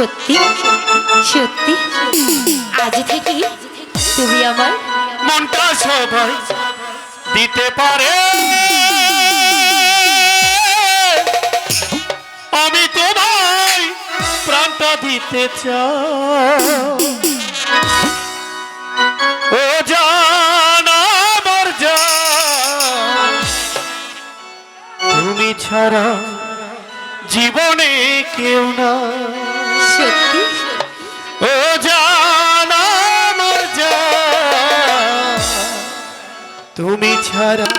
সত্যি সত্যি। আজ থেকে তুমি আমার মনটা সবাই দিতে পারে। আমি তোমায় প্রাণটা দিতে চাই। ছাড়া জীবনে কেউ না সত্যি? ও জান তুমি ছাড়া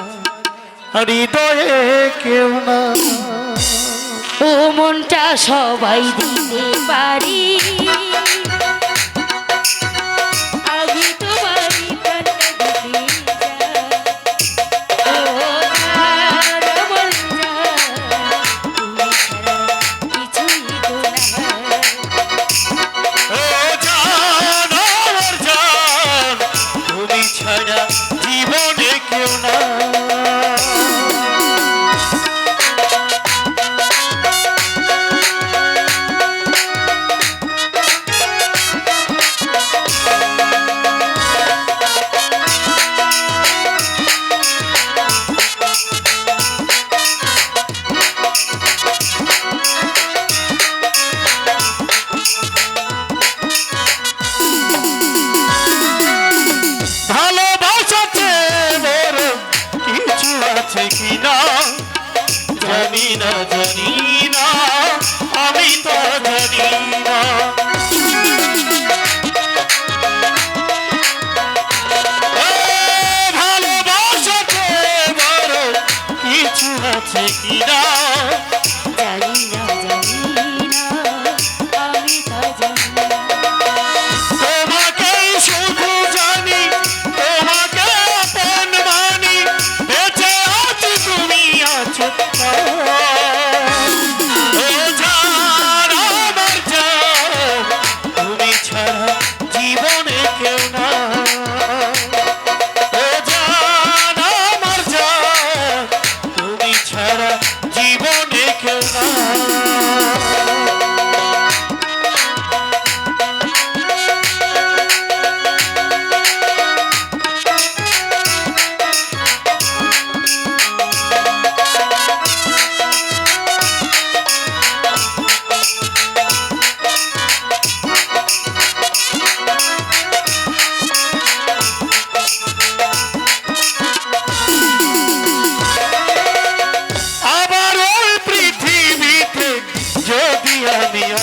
হৃদয়ে কেউ না। ও মনটা সবাই দিতে की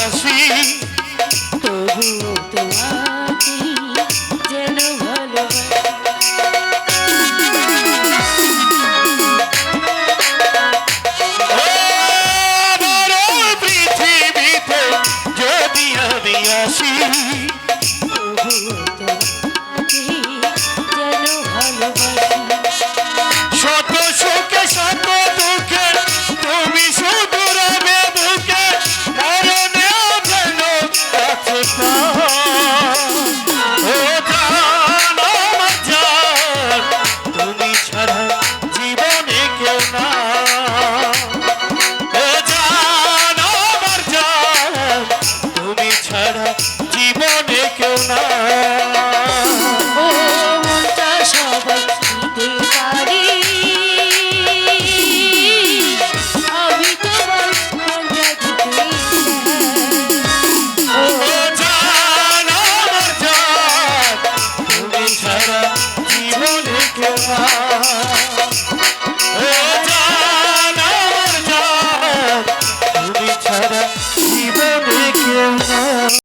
আসি Hey!